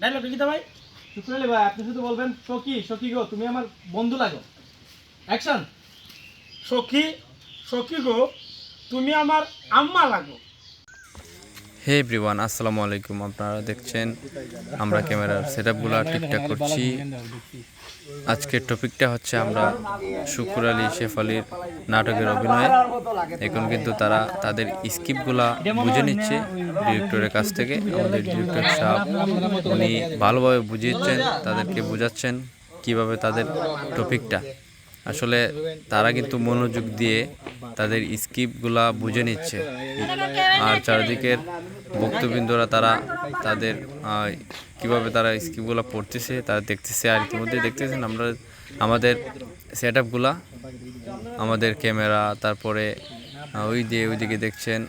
Dialogue লিখিতে ভাই। শুক্রালি ভাই আপনি শুধু বলবেন সখী সখী গো তুমি আমার বন্ধু লাগো। অ্যাকশন সখী সখী গো তুমি আমার আম্মা লাগো। হে এভরিওয়ান আসসালামু আলাইকুম আপনারা দেখছেন, আমরা ক্যামেরার সেট আপগুলো ঠিকঠাক করছি। আজকের টপিকটা হচ্ছে আমরা শুকুর আলী শেফ আলীর নাটকের অভিনয়। এখন কিন্তু তারা তাদের স্কিপগুলা বুঝে নিচ্ছে ডিরেক্টরের কাছ থেকে। আমাদের ডিরেক্টর সাহেব, উনি ভালোভাবে বুঝিয়েছেন, তাদেরকে বোঝাচ্ছেন কীভাবে তাদের টপিকটা আসলে তারা কিন্তু মনোযোগ দিয়ে তাদের স্কিপগুলা বুঝে নিচ্ছে। আর চারিদিকের ভক্তবৃন্দরা তারা তাদের কীভাবে তারা স্কিপগুলো পড়তেছে, তারা দেখতেছে আর ইতিমধ্যে দেখতেছেন আমরা, আমাদের সেট আপগুলা আমাদের ক্যামেরা, তারপরে ওই দিয়ে ওইদিকে দেখছেন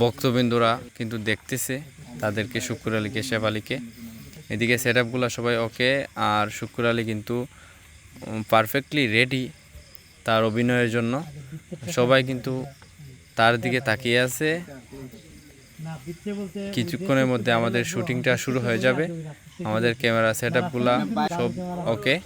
ভক্তবৃন্দরা কিন্তু দেখতেছে তাদেরকে, শুক্র আলীকে, শেফ আলীকে। এদিকে সেট আপগুলো সবাই ওকে, আর শুক্র আলী কিন্তু পারফেক্টলি রেডি তার অভিনয়ের জন্য। সবাই কিন্তু তার দিকে তাকিয়ে আছে। কিছুক্ষণের মধ্যে আমাদের শুটিংটা শুরু হয়ে যাবে। আমাদের ক্যামেরা সেট আপগুলা সব ওকে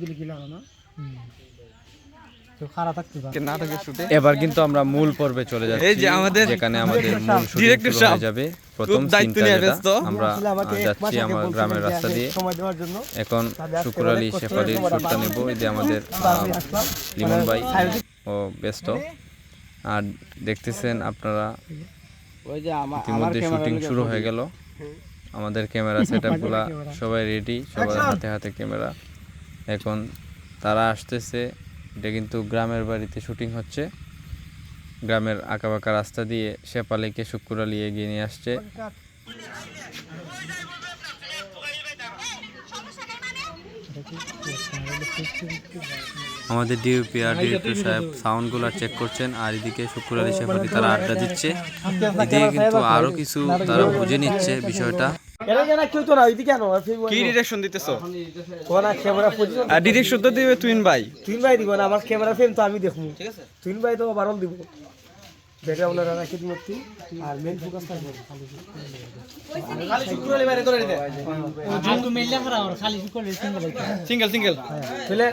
দিলে কি লাগা এবার কিন্তু আমরা মূল পর্বে চলে যাচ্ছি এই যে আমাদের যেখানে আমাদের মূল ডিরেক্টর শুরু সাহেব। হয়ে যাবে। প্রথম দায়িত্ব সিনটা নিয়ে ব্যস্ত। আমরা যাচ্ছি আমার গ্রামের রাস্তা দিয়ে। সময় দেওয়ার জন্য। এখন শুক্র আলী শেফ আলীর শুটটা নেব। এই যে আমাদের লিমন ভাই ও ব্যস্ত। আর দেখতেছেন আপনারা ওই যে আমার ইতিমধ্যে শুটিং শুরু হয়ে গেল। আমাদের ক্যামেরা সেট আপগুলা সবাই রেডি সবার হাতে হাতে ক্যামেরা এখন তারা আসতেছে। এটা কিন্তু গ্রামের বাড়িতে শুটিং হচ্ছে। গ্রামের আঁকাবাঁকা রাস্তা দিয়ে শেপালিকে শুক্র আলী এগিয়ে নিয়ে আসছে। আমাদের ডিউপি আর ডিরেক্টর সাহেব সাউন্ডগুলো চেক করছেন আর এদিকে শুক্র আলী তারা আড্ডা দিচ্ছে। এদিকে কিন্তু আরও কিছু তারা বুঝে নিচ্ছে বিষয়টা। এরা জানা কেউ তো না ওইদিকে আনো কি ডিরেকশন দিতেছো? ওরা ক্যামেরা পজিশন আর ডিরেকশন তো দিবে তুইন ভাই। তুইন ভাই দিব না আমার ক্যামেরা ফ্রেম তো আমি দেখব। ঠিক আছে তুইন ভাই তো দিব। ব্যাকগ্রাউন্ডে রাখি দিমতি আর মেইন ফোকাস থাকবে। খালি শুক্র আলী বাইরে করে দিতে। আলু মেললে করা ওর খালি করে সিঙ্গেল সিঙ্গেল সিঙ্গেল তাহলে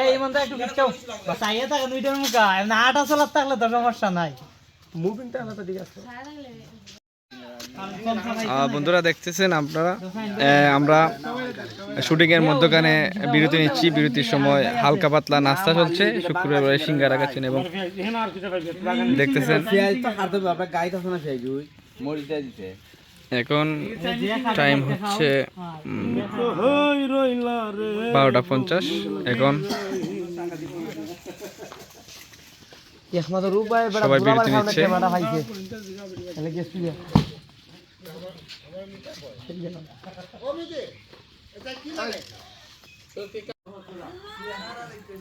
এই ইমনটা একটু বিচ্ছাও বাসাইয়া থাকে দুইটার মুখা। না আটা চলার থাকলে তো সমস্যা নাই। মুভিংটা আলাদা ঠিক আছে। আহ, বন্ধুরা দেখতেছেন আপনারা? আমরা শুটিং এর মধ্যখানে বিরতি নিচ্ছি। বিরতির সময় হালকা পাতলা নাস্তা চলছে। শুক্রবারে সিঙ্গারা খাচ্ছেন এবং দেখতেছেন এখন টাইম হচ্ছে বারোটা পঞ্চাশ। এখন সবাই বিরতি নিচ্ছে। ক্যামেরা পাইছে তাহলে গেছ তুই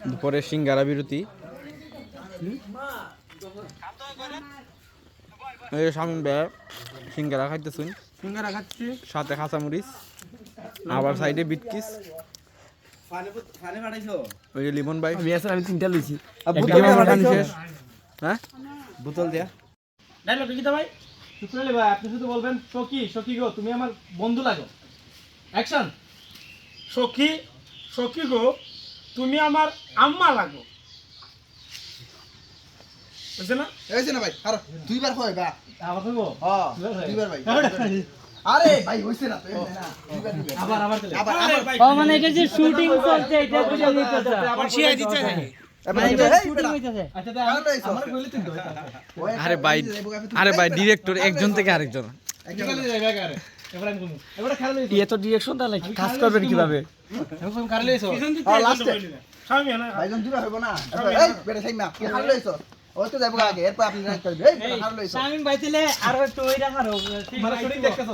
দুপুরে সিঙ্গারা বিরতি। স্বামী ব্যয় সিঙ্গারা খাইতেছুন সিঙ্গারা খাচ্ছি সাথে কাঁচামরিচ আবার সাইডে বিটকিস। ওই যে লিমন ভাই। আমি আমি তিনটা লইছি। হ্যাঁ? বোতল দিয়া ডায়লগ লিখিতে ভাই ভাই আপনি শুধু বলবেন সখী সখী গো তুমি আমার বন্ধু লাগো। অ্যাকশন সখী সখী গো তুমি আমার আম্মা লাগো। বুঝছে না? হয়েছে না ভাই আর দুইবার হয় বা। আবার কইবো হ্যাঁ? দুইবার ভাই আরে! ভাই হইছে না আবার আবার মানে এটা যে শুটিং চলছে এটা বুঝে নিতেছে আবার দিচ্ছে আচ্ছা আরে ভাই আরে ভাই ডিরেক্টর একজন থেকে আরেকজন। এবার আমি কইবো এবার খেলা লইছি এত ডিরেকশন তাহলে কাজ করবেন কীভাবে? আমি কইম খেলা লইছো। হ্যাঁ, আর একটু মানে দেখতেছো?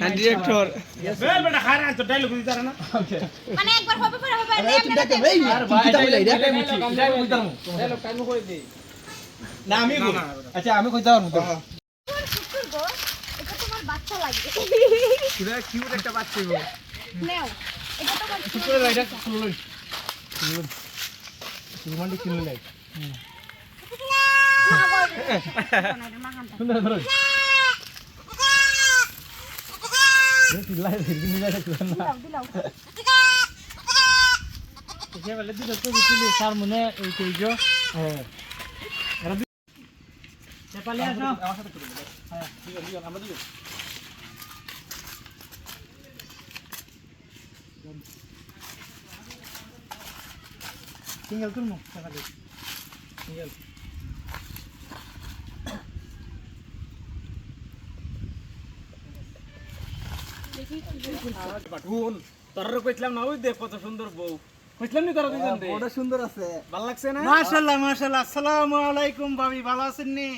হ্যাঁ ডিরেক্টর বেল বেটা খায় তো ডায়লগ দিতে না। মানে একবার হবে পরে হবে আরে তুমি দেখে এই তুমি বলে রে না আমি কই। আচ্ছা আমি কইতে পারব তো। বাচ্চা লাগে। পুরা কিউট একটা বাচ্চা গো। নেও এটা তো আমার এটা শুনলই তুমি মান্ডি কিনলে নাই মা বলবে না এটা মা খান সুন্দর ধরো চিল্লাই দিদি নিয়ে যাচ্ছে দিলাও দিলাও সে বলে দুটো তো দিছিলি স্যার মনে এই কইজো হ্যাঁ নেপালি আসো সিঙ্গেল তুলমু নেপালি সিঙ্গেল পাঠুন তোর কইছিলাম না ওই দেখ কত সুন্দর বউ। কইছিলাম নি তোরা দুজন দে? ওটা সুন্দর আছে। ভালো লাগছে না? মাশাআল্লাহ মাশাআল্লাহ আসসালামু আলাইকুম ভাবি ভালো আছেন নি?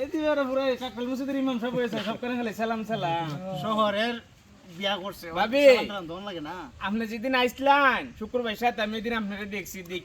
এই দিবে ওরা পুরো কাকল মসজিদের ইমাম সাহেব হয়েছে সব করে খালি সালাম সালাম। শহরের বিয়া করছে। ভাবি দন লাগে না। আপনি যেদিন আইসলেন শুক্রবার সাথে আমি এদিন আপনাকে দেখছি দেখ